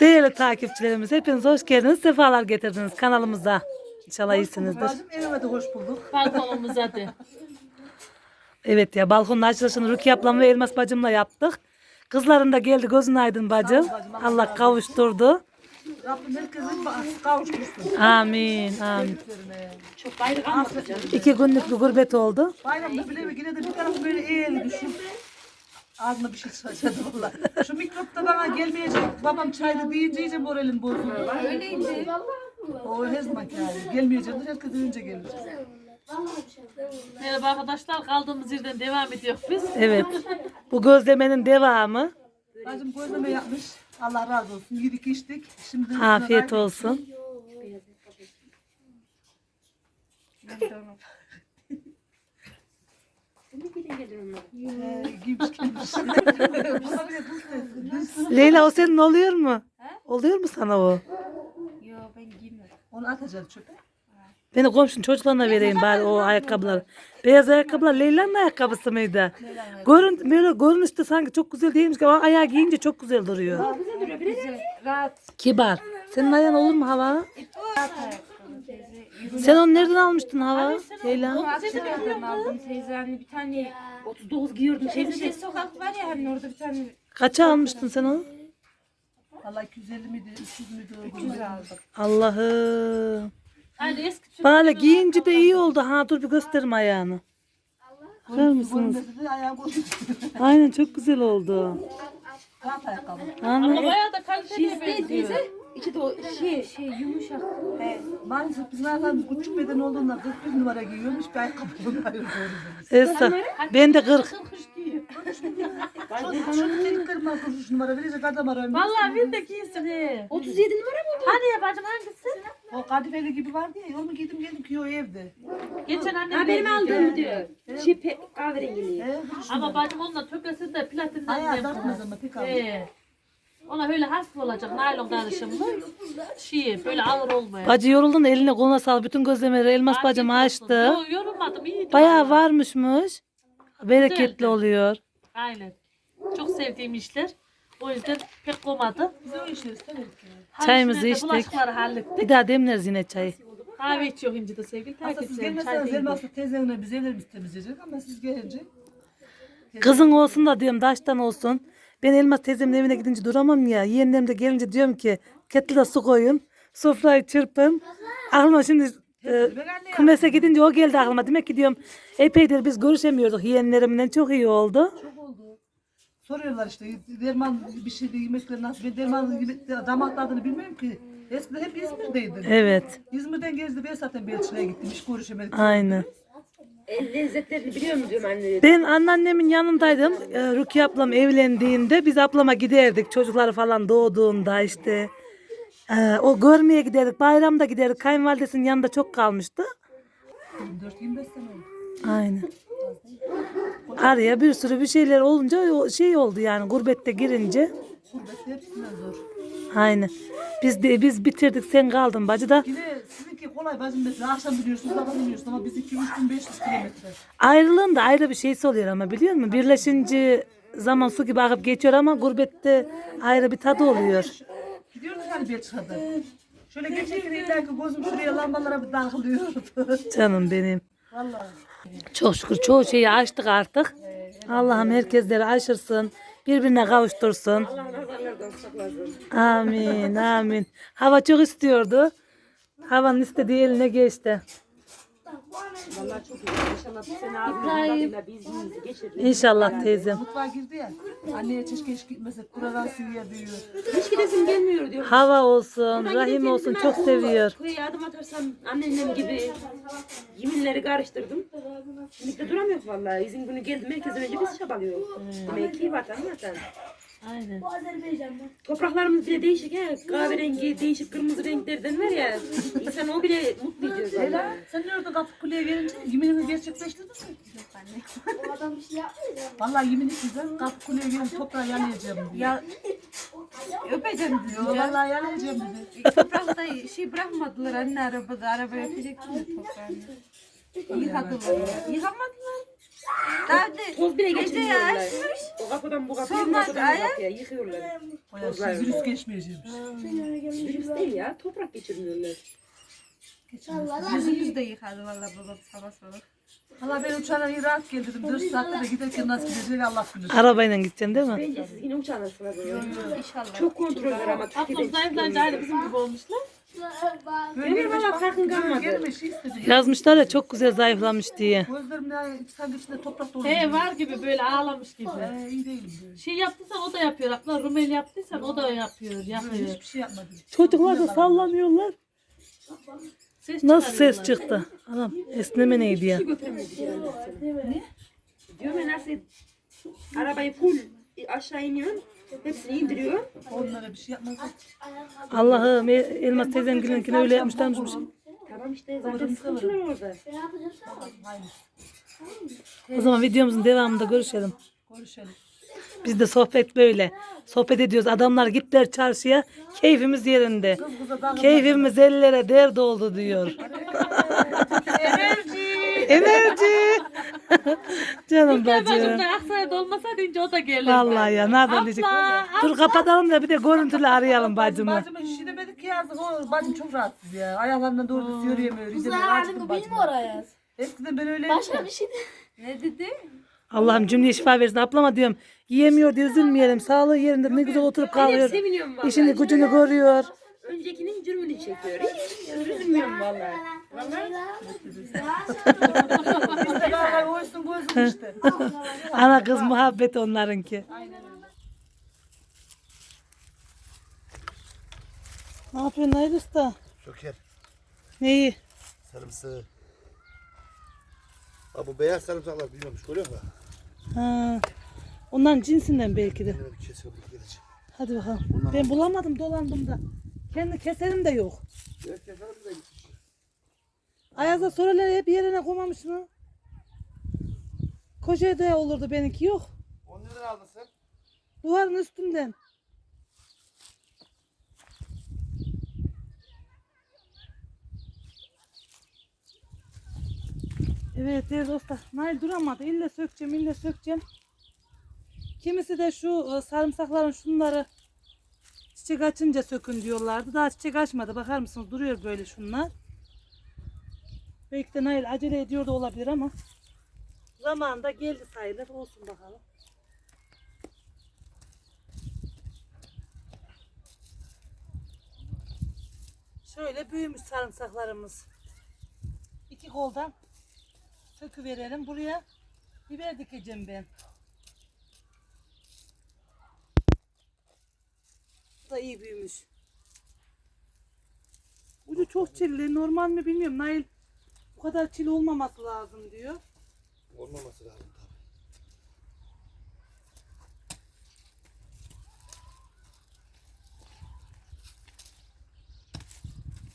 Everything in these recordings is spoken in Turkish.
Değerli takipçilerimiz hepiniz hoş geldiniz. Sefalar getirdiniz kanalımıza. İnşallah iyisinizdir. Bacım evime de hoş bulduk. Balkonumuza de. Evet ya balkonun açılışını Rukiye ablam ve Elmas bacımla yaptık. Kızların da geldi gözün aydın bacım. Allah kavuşturdu. Rabbim herkesin kavuştursun. Amin amin. Çok canım. İki günlük bir gurbet oldu. Bayramda bile mi yine de bir tarafı böyle düşün. Ağzına bir şey sıçradı valla. Şu mikrop da bana gelmeyecek. Babam çayda deyince iyice moralim bozuldu. Öyleydi. O her zaman yani. Gelmeyeceğim. Herkes önce gelir. Merhaba arkadaşlar kaldığımız yerden devam ediyor biz. Evet. Bu gözlemenin devamı. Bacım gözleme yapmış. Allah razı olsun. Yedik içtik. Şimdi Afiyet olsun. Ee. Leyla o senin oluyor mu? Oluyor mu sana o? Onu atacağız çöpe. Beni komşunun çocuklarına vereyim bari o ayakkabıları. Beyaz ayakkabılar Leyla'nın ayakkabısı mıydı? Görün, böyle görünüşte sanki çok güzel değilmiş ki ama ayağı giyince çok güzel duruyor. Kibar. Senin ayağın olur mu hava? Sen onu nereden almıştın hava? Leyla. Akşener'den aldım teyze hani bir tane 39 giyiyordum. Şey, şey sokak var ya hani orada bir tane Kaça almıştın sen onu? Valla 250 miydi? 300 müydü? 300 aldık. Allah'ım. Hani eski Türk Böyle giyince de iyi oldu. Ha dur bir gösterim ayağını. Bakar mısınız? Ayağı. Aynen çok güzel oldu. Rahat ayakkabı. ama Aynen. bayağı da kaliteli benziyor. İçi de o şey şey yumuşak. He, maalesef biz zaten küçük beden olduğundan 41 numara giyiyormuş. Bir ayakkabı doğru. Esra. Ben de 40. Kış giyiyor. Şu şu deliklerim var 43 numara verecek adam arıyorum. Vallahi bir de giysin he. 37 numara mı? Hani ya bacım hangisi? O kadifeli gibi vardı ya onu giydim geldim ki o evde. Geçen annem Ha benim aldığım diyor. Şey pe kahverengili. He, 43 Ama numara. bacım onunla tökesi de platinden Ayağı yaptı. takmaz ama pek. He. Ona öyle hafif olacak naylon karışımlı. Şey böyle ağır olmayan. Bacı yoruldun eline koluna sağlık. Bütün gözlemeleri elmas Afiyet bacım olsun. açtı. Yo, yorulmadım iyiydi. Bayağı varmışmış. Bereketli Güzeldi. oluyor. Aynen. Çok sevdiğim işler. O yüzden pek komadı. Ya. Çayımızı de içtik. Bulaşıkları hallettik. Bir daha demleriz yine çayı. Kahve içiyor şimdi de sevgili Aslında siz takipçilerim. Çay gelmezseniz değil bu. elmasla teyzenle biz evlerimizi temizleyecek ama siz gelince Kızın olsun da diyorum taştan olsun. Ben Elmas teyzemin evine gidince duramam ya. Yeğenlerim de gelince diyorum ki kettle'a su koyun. Sofrayı çırpın. Aklıma şimdi e, kumese gidince o geldi aklıma. Demek ki diyorum epeydir biz görüşemiyorduk yeğenlerimle. Çok iyi oldu. çok oldu. Soruyorlar işte derman bir şey de yemekleri nasıl. Ben yemekleri, damak tadını bilmiyorum ki. Eskiden hep İzmir'deydim. Evet. İzmir'den gezdi ben zaten Belçika'ya gittim. Hiç görüşemedik. Aynen. El lezzetlerini biliyor mu diyorum anne. Ben anneannemin yanındaydım. Ee, Rukiye ablam evlendiğinde biz ablama giderdik. Çocukları falan doğduğunda işte. Ee, o görmeye giderdik. Bayramda giderdik. Kayınvalidesinin yanında çok kalmıştı. 24-25 sene oldu. Aynen. Araya bir sürü bir şeyler olunca o şey oldu yani gurbette girince. Gurbette hepsinden zor. Aynen. Biz de biz bitirdik sen kaldın bacı da. Yine sizinki kolay bacım mesela akşam biliyorsunuz sabah biliyorsunuz ama bizimki 3500 kilometre. Ayrılığın da ayrı bir şeysi oluyor ama biliyor musun? Birleşince zaman su gibi akıp geçiyor ama gurbette ayrı bir tadı oluyor. Gidiyoruz hani Belçika'da. Şöyle geçerken illa ki gözüm şuraya lambalara bir dağılıyordu. Canım benim. Vallahi. Çok şükür çoğu şeyi açtık artık. Allah'ım herkesleri aşırsın. Birbirine kavuştursun. Amin amin. Hava çok istiyordu. Havanın istediği eline geçti. Vallahi çok. İnşallah bu sene abimizin tadıyla biz yüzümüzü geçiririz. İnşallah teyzem. Mutfağa girdi ya. Anneye keşke hiç gitmesek. Kuradan sürüye diyor. Hiç gidesim gelmiyor diyor. Hava olsun, rahim olsun çok seviyor. Buraya adım atarsam anneannem gibi yeminleri karıştırdım. Şimdi de duramıyoruz vallahi. İzin günü geldi merkezden önce biz çabalıyoruz. Demek ki vatan vatan. Aynen. Topraklarımız bile değişik ha. Kahverengi, değişik kırmızı renklerden var ya. İnsan o bile mutlu ediyor Leyla sen ne orada kapı kuleye gelince yeminini gerçekleştirdin mi? Yok anne. O adam bir şey yapmıyor. Vallahi yemin ettim kapı kuleye gelince toprağı yalayacağım diyor. Ya öpeceğim Yo, diyor. vallahi yalayacağım dedi. Toprakta şey bırakmadılar anne arabada. Araba yapacaktım ya toprağını. Yıkadılar. Yıkamadılar. Nerede? Toz bile Gece geçirmiyorlar. açmış. O kapıdan bu kapıya, bu Sonra kapıdan bu kapıya yıkıyorlar. O ya şey virüs geçmeyeceğim. Virüs değil ya, toprak geçirmiyorlar. Yüzümüz de yıkadı valla babam sabah sabah. Valla ben uçağına iyi rahat gel dedim. 4 saatte de giderken nasıl gidecek Allah bilir. Arabayla gideceksin değil mi? Bence siz yine uçarsınız böyle. İnşallah. Çok kontrol var ama Türkiye'de zayıflayınca aynı bizim gibi olmuşlar. Böyle Benim valla farkın kalmadı. gelme şey istedi. Yazmışlar ya çok güzel zayıflamış diye. Gözlerim ya içinde toprak. He var gibi böyle ağlamış gibi. Ee, iyi değilim. Şey yaptıysan o da yapıyor. Abla Rumeli yaptıysan o da yapıyor. Yapıyor. hiçbir şey yapmadım. Çocuklar da sallanıyorlar. Ses Nasıl ses çıkarıyorlar. çıktı? Adam esneme neydi ya? Ne? Diyor ben nasıl arabayı full aşağı iniyorsun. Hepsini indiriyor. Onlara bir şey yapmadım. Allah'ım El- Elmas teyzemgilinkine öyle yapmışlarmış. Tamam işte zaten sıkıntılar orada. O zaman videomuzun devamında görüşelim. Görüşelim. Biz de sohbet böyle. Sohbet ediyoruz. Adamlar gittiler çarşıya. Keyfimiz yerinde. Keyfimiz ellere dert oldu diyor. Enerji. Enerji. Canım Bacım bacım. da Aksaray'da olmasa deyince o da gelir. Vallahi ya nereden diyecek? Abla, Dur kapatalım da bir de görüntülü arayalım bacımı. Bacımı hiç demedik ki yazdık. O bacım çok rahatsız ya. Ayaklarından doğru düz yürüyemiyor. Rize'de açtım bacımı. oraya. Eskiden ben öyleydim. Başka bir şey de. Ne dedi? Allah'ım cümle şifa versin. Ablama diyorum. Yiyemiyor diye üzülmeyelim. Sağlığı yerinde ne güzel oturup kalıyor. seviniyorum vallahi. İşini gücünü görüyor. Öncekinin cürmünü çekiyor. Hiç üzülmüyorum vallahi. İşte. Ana kız muhabbet onlarınki. Ne yapıyorsun Nail Usta? Şoker, Neyi? sarımsağı. Ha bu beyaz sarımsaklar büyüyormuş görüyor musun? Ha, ondan cinsinden belki de. Hadi bakalım. Ben bulamadım dolandım da. Kendi keserim de yok. Evet keselim de gitmiş. Ayaz'a soruları hep yerine koymamış mı? Kocaeli olurdu benimki yok. 10 lira aldın sen. Duvarın üstünden. Evet değerli dostlar. Nail duramadı. İlle sökeceğim, ille sökeceğim. Kimisi de şu e, sarımsakların şunları çiçek açınca sökün diyorlardı. Daha çiçek açmadı. Bakar mısınız? Duruyor böyle şunlar. Belki de Nail acele ediyor da olabilir ama zamanında geldi sayılır. Olsun bakalım. Şöyle büyümüş sarımsaklarımız. İki koldan sökü verelim. Buraya biber dikeceğim ben. Da iyi büyümüş. Ucu çok çilli. Normal mi bilmiyorum. Nail bu kadar çil olmaması lazım diyor. Olmaması lazım tabii.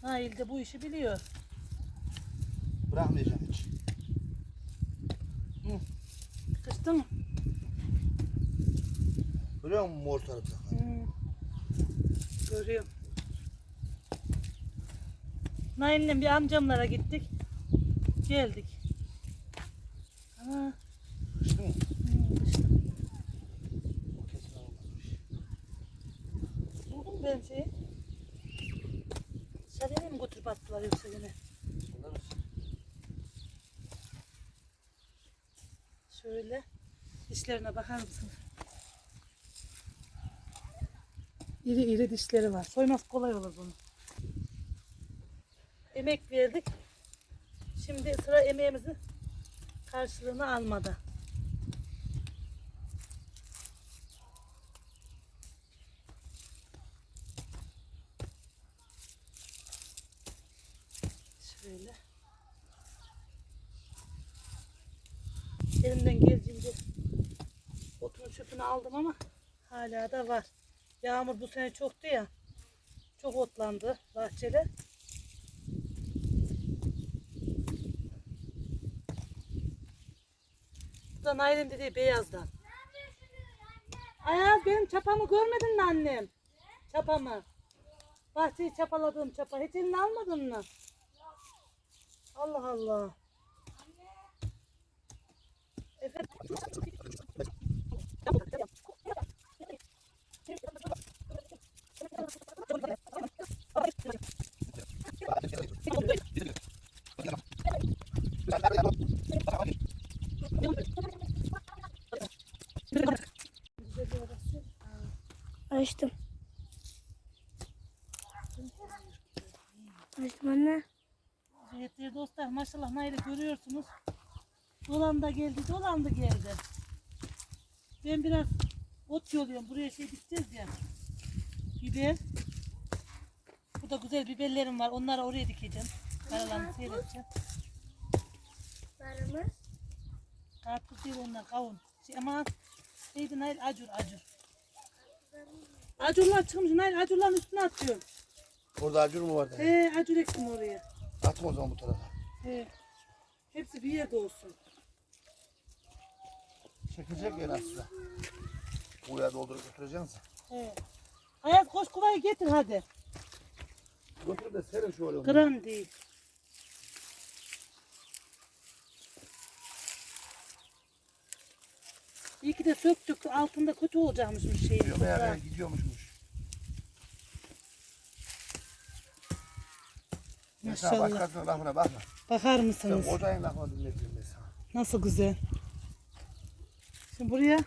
Nail de bu işi biliyor. Bırakmayacağım hiç. Kıştı mı? Görüyor musun mor sarımsaklar? Hmm. Görüyorum. Nail'le bir amcamlara gittik. Geldik. Ama Kıştı mı? hmm, olmazmış. Buldum ben şeyi. Dışarıya mı götürüp attılar yoksa yine? Şöyle dişlerine bakar mısın? İri iri dişleri var. Soyması kolay olur bunu. Emek verdik. Şimdi sıra emeğimizin karşılığını almada. Şöyle. Elimden geldiğince otun çöpünü aldım ama hala da var. Yağmur bu sene çoktu ya. Çok otlandı bahçeler. Bu da Nail'in dediği beyazdan. Ayaz benim çapamı görmedin mi annem? Çapamı. Bahçeyi çapaladığım çapa. Hiç elini almadın mı? Allah Allah. Açtım. Açtım anne. Evet değerli Nail'i görüyorsunuz. Dolan da geldi, dolan da geldi. Ben biraz ot yoluyorum. Buraya şey dikeceğiz ya. Biber. Burada güzel biberlerim var. Onları oraya dikeceğim. Karalarını seyredeceğim. Sarımız. Karpuz değil onlar kavun. Şey, ama neydi Nail? Acur, acur. Acurlar çıkmış. Nail acurların üstüne atıyor. Orada acur mu vardı? He acur ektim oraya. Atma o zaman bu tarafa. He. Hepsi bir yerde olsun. Çekecek yer aslında. Buraya doldurup götüreceksin. He. Ayaz koş kovayı getir hadi. Götür de serin şöyle. onu. Kıran değil. İyi ki de söktük. Altında kötü olacakmış bir şey. Gidiyor Mesela Maşallah. başkasının lafına bakma. Bakar Sen mısınız? kocayın lafına dinletiyorsun mesela. Nasıl güzel. Şimdi buraya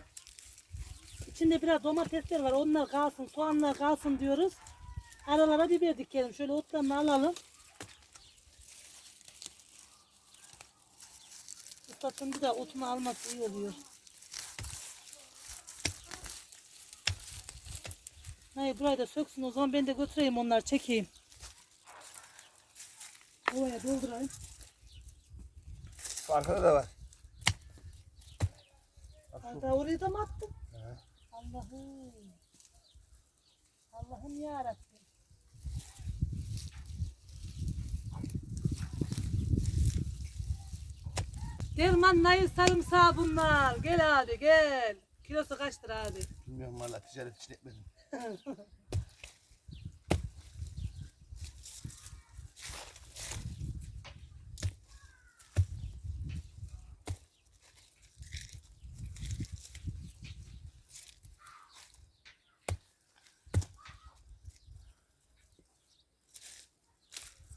içinde biraz domatesler var. Onlar kalsın, soğanlar kalsın diyoruz. Aralara biber dikelim. Şöyle otlarını alalım. Islatın bir de otunu alması iyi oluyor. Hayır burayı da söksün o zaman ben de götüreyim onları çekeyim. Ovaya doldurayım. Arkada da var. Bak şu. Hatta oraya da mı attın? He. Allah'ım. Allah'ım yarabbim. Derman nayı sarımsağı bunlar. Gel abi gel. Kilosu kaçtır abi? Bilmiyorum valla ticaret için etmedim.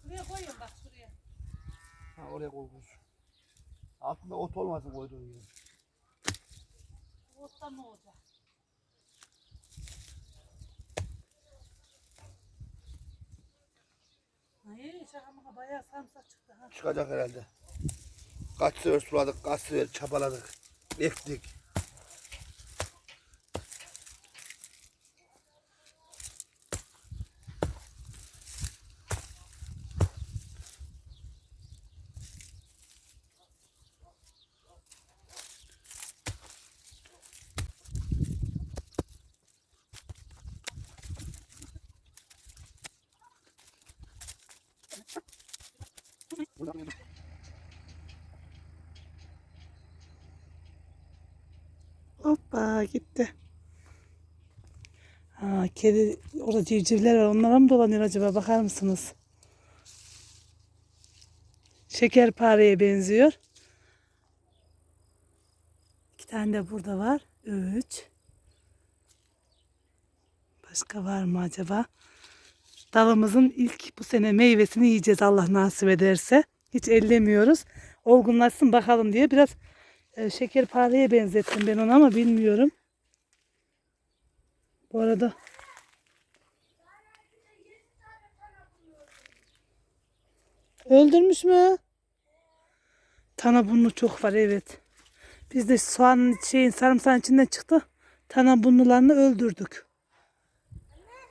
Şuraya koyuyorum bak şuraya. Ha oraya koy koy. Altında ot olmasın koyduğun gibi. Ottan ne olacak? Hayır şaka maka bayağı sarımsak çıktı ha. Çıkacak herhalde. Kaç sefer suladık, kaç sefer çapaladık. Ektik. Hoppa gitti. Ha, kedi orada civcivler var. Onlara mı dolanıyor acaba? Bakar mısınız? Şekerpareye benziyor. İki tane de burada var. Üç. Başka var mı acaba? Dalımızın ilk bu sene meyvesini yiyeceğiz Allah nasip ederse. Hiç ellemiyoruz. Olgunlaşsın bakalım diye biraz e, şekerpareye benzettim ben onu ama bilmiyorum. Bu arada Öldürmüş mü? Tana burnu çok var evet. Biz de soğanın şeyin sarımsağın içinden çıktı. Tana burnularını öldürdük.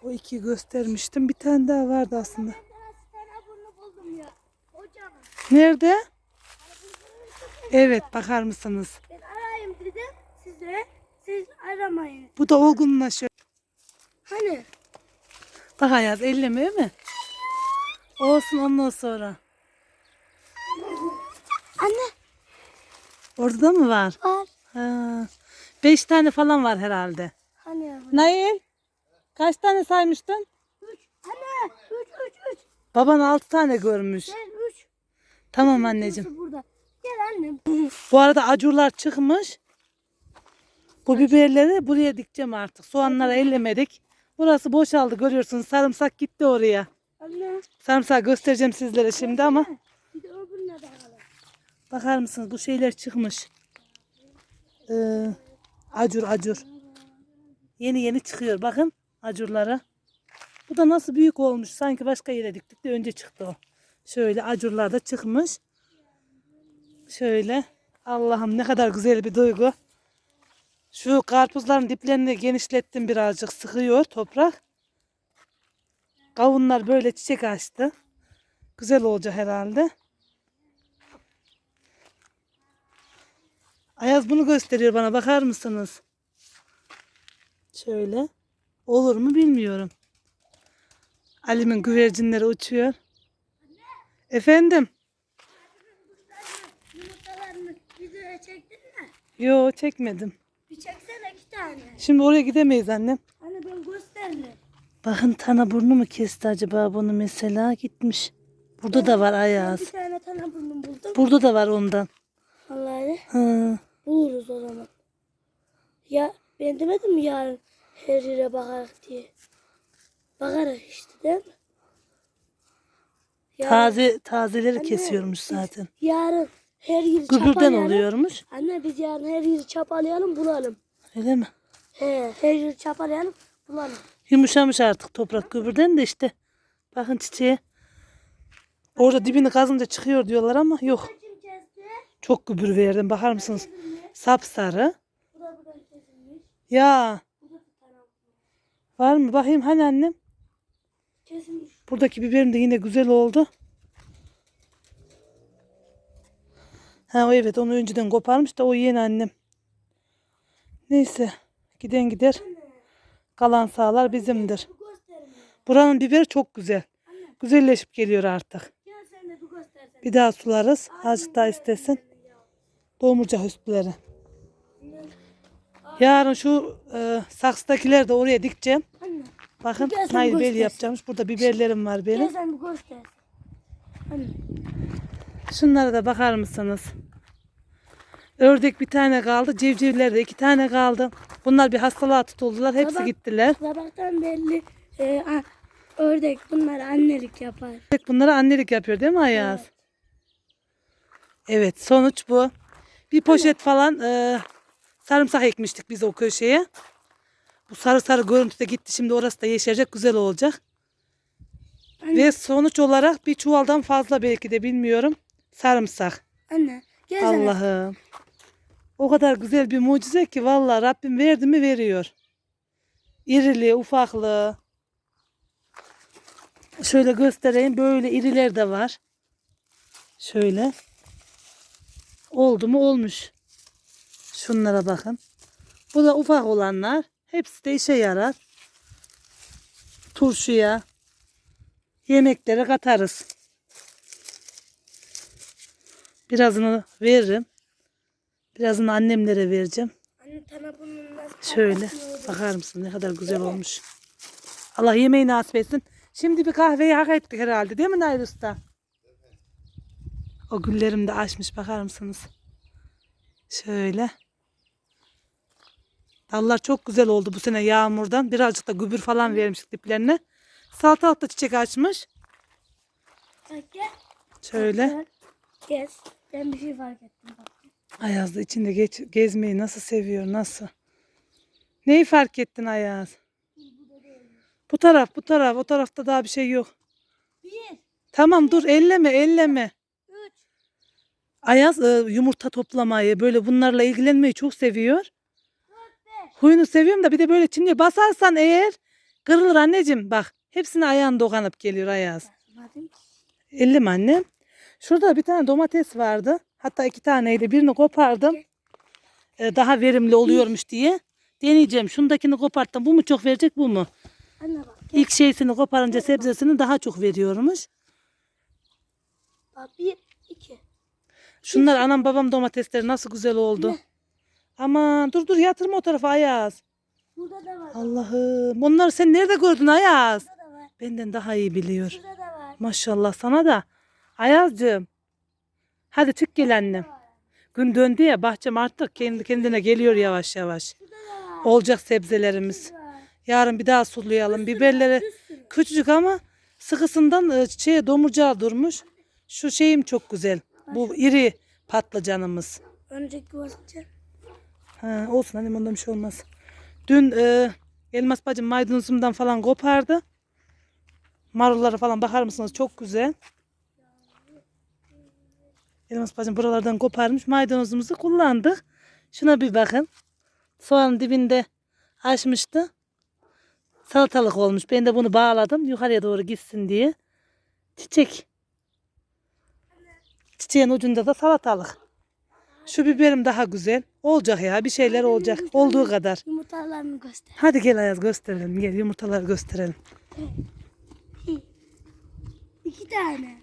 O iki göstermiştim. Bir tane daha vardı aslında. Ben bunu buldum ya. Hocam Nerede? Evet bakar mısınız? ben arayayım dedim size. Siz aramayın. Bu da olgunlaşıyor. Hani? Bak Ayaz ellemiyor mi? Olsun ondan sonra. Anne Orada da mı var? var. Ha, beş tane falan var herhalde. Hani ya? Nail kaç tane saymıştın? Üç. Anne. Üç üç üç. Baban altı tane görmüş. Ben üç. Tamam anneciğim. Burada. Gel annem. Bu arada acurlar çıkmış. Bu biberleri buraya dikeceğim artık. Soğanları ellemedik. Burası boşaldı görüyorsunuz. Sarımsak gitti oraya. Anne. Sarımsağı göstereceğim sizlere şimdi ama. Bir de öbürüne bakalım. Bakar mısınız bu şeyler çıkmış. Ee, acur acur. Yeni yeni çıkıyor bakın acurlara. Bu da nasıl büyük olmuş. Sanki başka yere diktik de önce çıktı o. Şöyle acurlar da çıkmış. Şöyle. Allah'ım ne kadar güzel bir duygu. Şu karpuzların diplerini genişlettim birazcık. Sıkıyor toprak. Kavunlar böyle çiçek açtı. Güzel olacak herhalde. Ayaz bunu gösteriyor bana. Bakar mısınız? Şöyle. Olur mu bilmiyorum. Ali'min güvercinleri uçuyor. Efendim? Yumurtalarını videoya çektin mi? Yo çekmedim. Bir çeksene iki tane. Şimdi oraya gidemeyiz annem. Anne ben gösterdim. Bakın tana burnu mu kesti acaba bunu mesela gitmiş. Burada da var Ayaz. Bir tane tane burnum buldum. Burada da var ondan. Vallahi Hı. Buluruz o zaman. Ya ben demedim mi yarın her yere bakarak diye. Bakarız işte değil mi? Yarın, Taze tazeleri Anne, kesiyormuş zaten. Yarın her yeri Gübürden çapalayalım. oluyormuş. Anne biz yarın her yeri çapalayalım bulalım. Öyle mi? He, her yeri çapalayalım bulalım. Yumuşamış artık toprak gübürden de işte. Bakın çiçeğe. Orada dibini kazınca çıkıyor diyorlar ama yok. Çok gübür verdim. Bakar mısınız? Sapsarı. Ya. Var mı? Bakayım hani annem. Buradaki biberim de yine güzel oldu. Ha o evet onu önceden koparmış da o yeni annem. Neyse. Giden gider. Kalan sağlar bizimdir. Buranın biberi çok güzel. Güzelleşip geliyor artık. Bir daha sularız. Azıcık daha istesin. Doğumurcak üstleri. Yarın şu e, saksıdakileri de oraya dikeceğim. Anne. Bakın Gel sen nail bel göstersin. yapacağımmış. Burada biberlerim var Gel benim. sen bu göstersen. Anne. Şunlara da bakar mısınız? Ördek bir tane kaldı. Civcivler de iki tane kaldı. Bunlar bir hastalığa tutuldular. Hepsi Baba. gittiler. Sabahtan belli e, a- ördek bunlar annelik yapar. Bunlara annelik yapıyor değil mi Ayaz? Evet sonuç bu. Bir poşet falan e, sarımsak ekmiştik biz o köşeye. Bu sarı sarı görüntüde gitti. Şimdi orası da yeşerecek. Güzel olacak. Ve sonuç olarak bir çuvaldan fazla belki de bilmiyorum. Sarımsak. Anne. Gel. Allah'ım. O kadar güzel bir mucize ki vallahi Rabbim verdi mi veriyor. İrili, ufaklığı. Şöyle göstereyim. Böyle iriler de var. Şöyle. Oldu mu olmuş. Şunlara bakın. Bu da ufak olanlar. Hepsi de işe yarar. Turşuya, yemeklere katarız. Birazını veririm. Birazını annemlere vereceğim. Anne tane bunun nasıl Şöyle bakar mısın ne kadar güzel olmuş. Allah yemeği nasip etsin. Şimdi bir kahveyi hak ettik herhalde değil mi Nail Usta? O güllerim de açmış bakar mısınız? Şöyle. Dallar çok güzel oldu bu sene yağmurdan. Birazcık da gübür falan vermiştik diplerine. Salatalık da çiçek açmış. Şöyle. Gez. Ben bir şey fark ettim bak. Ayaz da içinde geç, gezmeyi nasıl seviyor nasıl? Neyi fark ettin Ayaz? Bu taraf bu taraf o tarafta daha bir şey yok. Bir. Tamam dur elleme elleme. Ayaz e, yumurta toplamayı böyle bunlarla ilgilenmeyi çok seviyor. Huyunu seviyorum da bir de böyle çimdiye basarsan eğer kırılır anneciğim bak. Hepsine ayağın dokanıp geliyor Ayaz. Ellim annem. Şurada bir tane domates vardı. Hatta iki taneydi. Birini kopardım. Ee, daha verimli oluyormuş diye. Deneyeceğim. Şundakini koparttım. Bu mu çok verecek bu mu? Anne bak. İlk şeysini koparınca sebzesini daha çok veriyormuş. Bak bir. Şunlar anam babam domatesleri nasıl güzel oldu. Aman dur dur yatırma o tarafa Ayaz. Burada da var. Allah'ım. Onları sen nerede gördün Ayaz? Burada da var. Benden daha iyi biliyor. Burada da var. Maşallah sana da. Ayazcığım. Hadi çık gel annem. Gün döndü ya bahçem artık kendi kendine geliyor yavaş yavaş. Olacak sebzelerimiz. Yarın bir daha sulayalım. Biberleri küçücük ama sıkısından e, şeye domurcağı durmuş. Şu şeyim çok güzel. Bu iri patlıcanımız. Önceki basınca. Ha, olsun annem ondan bir şey olmaz. Dün e, Elmas bacım maydanozumdan falan kopardı. Marullara falan bakar mısınız? Çok güzel. Elmas bacım buralardan koparmış. Maydanozumuzu kullandık. Şuna bir bakın. Soğanın dibinde açmıştı. Salatalık olmuş. Ben de bunu bağladım. Yukarıya doğru gitsin diye. Çiçek. Çiçeğin ucunda da salatalık. Şu biberim daha güzel. Olacak ya bir şeyler olacak. Olduğu kadar. Yumurtalarını göster. Hadi gel Ayaz gösterelim. Gel yumurtaları gösterelim. İki tane.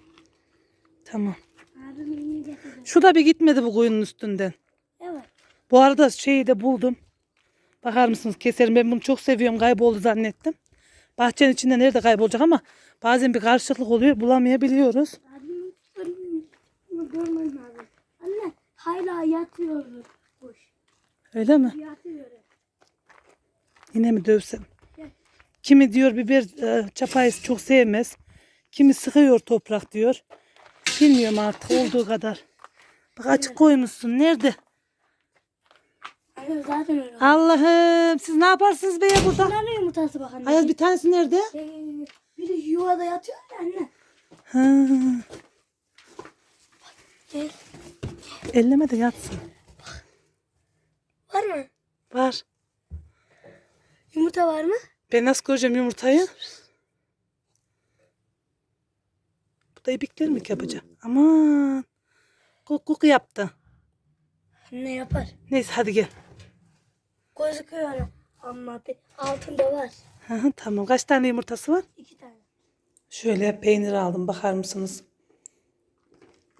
Tamam. Şu da bir gitmedi bu koyunun üstünden. Evet. Bu arada şeyi de buldum. Bakar mısınız keserim. Ben bunu çok seviyorum. Kayboldu zannettim. Bahçenin içinde nerede kaybolacak ama bazen bir karışıklık oluyor. Bulamayabiliyoruz. Görmedim abi. Anne hala yatıyor. Boş. Öyle mi? Yatıyor. Yine mi dövsem? Kimi diyor biber e, çapayı çok sevmez. Kimi sıkıyor toprak diyor. Bilmiyorum artık olduğu kadar. Bak açık koymuşsun. Nerede? Anne zaten öyle. Allah'ım siz ne yaparsınız be ya burada? Nerede yumurtası bak anne? Ayaz bir tanesi nerede? Ee, biri yuvada yatıyor ya anne. Ha, Gel. Elleme de yatsın. Var mı? Var. Yumurta var mı? Ben nasıl göreceğim yumurtayı? Bu da ibikler mi yapacak? Aman. Kuk kuk yaptı. Ne yapar? Neyse hadi gel. Gözüküyor ama bir altında var. Hı hı, tamam. Kaç tane yumurtası var? İki tane. Şöyle peynir aldım. Bakar mısınız?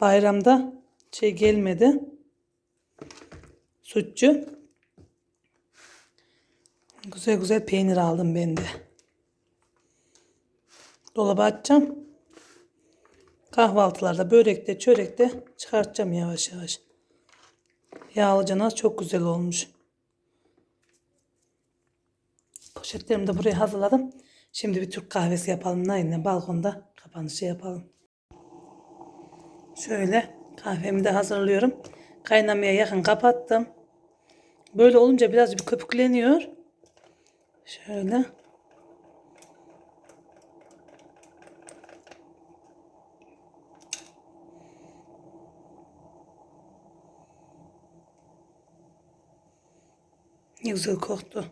Bayramda şey gelmedi. Sütçü. Güzel güzel peynir aldım ben de. Dolaba atacağım. Kahvaltılarda, börekte, çörekte çıkartacağım yavaş yavaş. Yağlı canaz çok güzel olmuş. Poşetlerimi de buraya hazırladım. Şimdi bir Türk kahvesi yapalım. Nail'le balkonda kapanışı yapalım. Şöyle kahvemi de hazırlıyorum. Kaynamaya yakın kapattım. Böyle olunca birazcık köpükleniyor. Şöyle. Ne güzel koktu.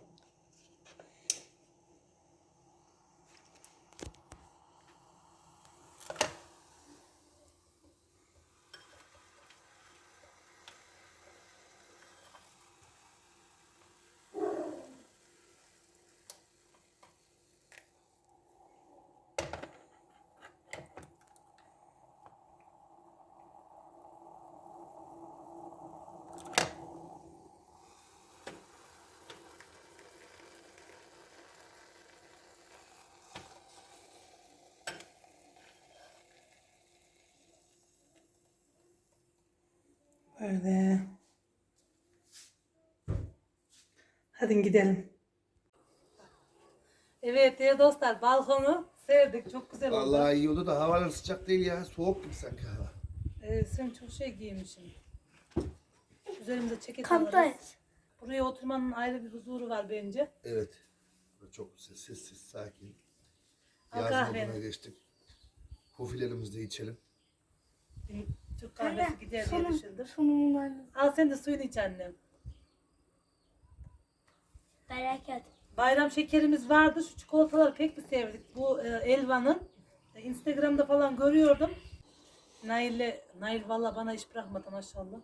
Böyle. Hadi gidelim. Evet değerli dostlar balkonu sevdik. Çok güzel oldu. Vallahi iyi oldu da havalar sıcak değil ya. Soğuk gibi sanki hava. Ee, sen çok şey giymişsin. Üzerimde ceket alırız. Kamptayız. Buraya oturmanın ayrı bir huzuru var bence. Evet. Bu Çok güzel. Sessiz, sakin. Al Yaz kahveni. geçtik. Kofilerimizi de içelim. Türk kahvesi gider diye düşündüm. Sunumun anne. Al sen de suyunu iç annem. Merak et. Bayram şekerimiz vardı. Şu çikolataları pek bir sevdik. Bu e, Elvan'ın. E, Instagram'da falan görüyordum. Nail'le, Nail valla bana iş bırakmadı maşallah.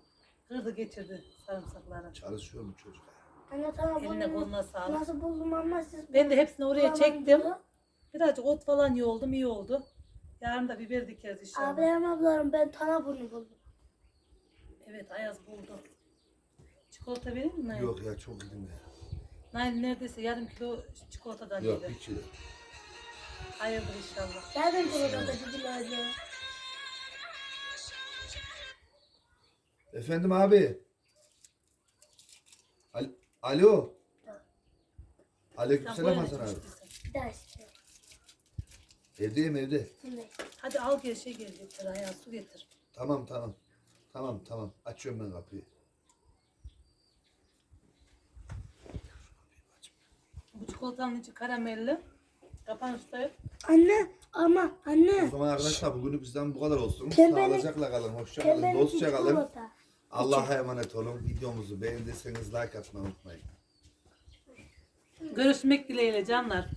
Kırdı getirdi sarımsakları. Çalışıyor mu çocuk? Anne tamam Eline bunu koluna sağlık. nasıl buldum ama siz Ben de hepsini oraya çektim. Birazcık ot falan yoldum iyi oldu. Yarın da biber dikeriz inşallah. Abilerim ablarım ben tana bunu buldum. Evet Ayaz buldu. Çikolata vereyim mi Nail? Yok ya çok yedim ya. Nail neredeyse yarım kilo çikolatadan Yok yedi. hiç yedim. Hayırdır inşallah. Nereden buldum da ya. Efendim abi. Al Alo. Aleykümselam Hasan abi. Bir daha işte. Evdeyim evde. Hadi al gel şey gel getir ayağa su getir. Tamam tamam. Tamam tamam. Açıyorum ben kapıyı. Bu çikolatanın içi karamelli. Kapanışta Anne ama anne. O zaman arkadaşlar bugünü bizden bu kadar olsun. Pembenin- Sağlıcakla kalın, hoşça kalın, Pembenin dostça kalın. çikolata. Allah'a emanet olun. Videomuzu beğendiyseniz like atmayı unutmayın. Görüşmek dileğiyle canlar.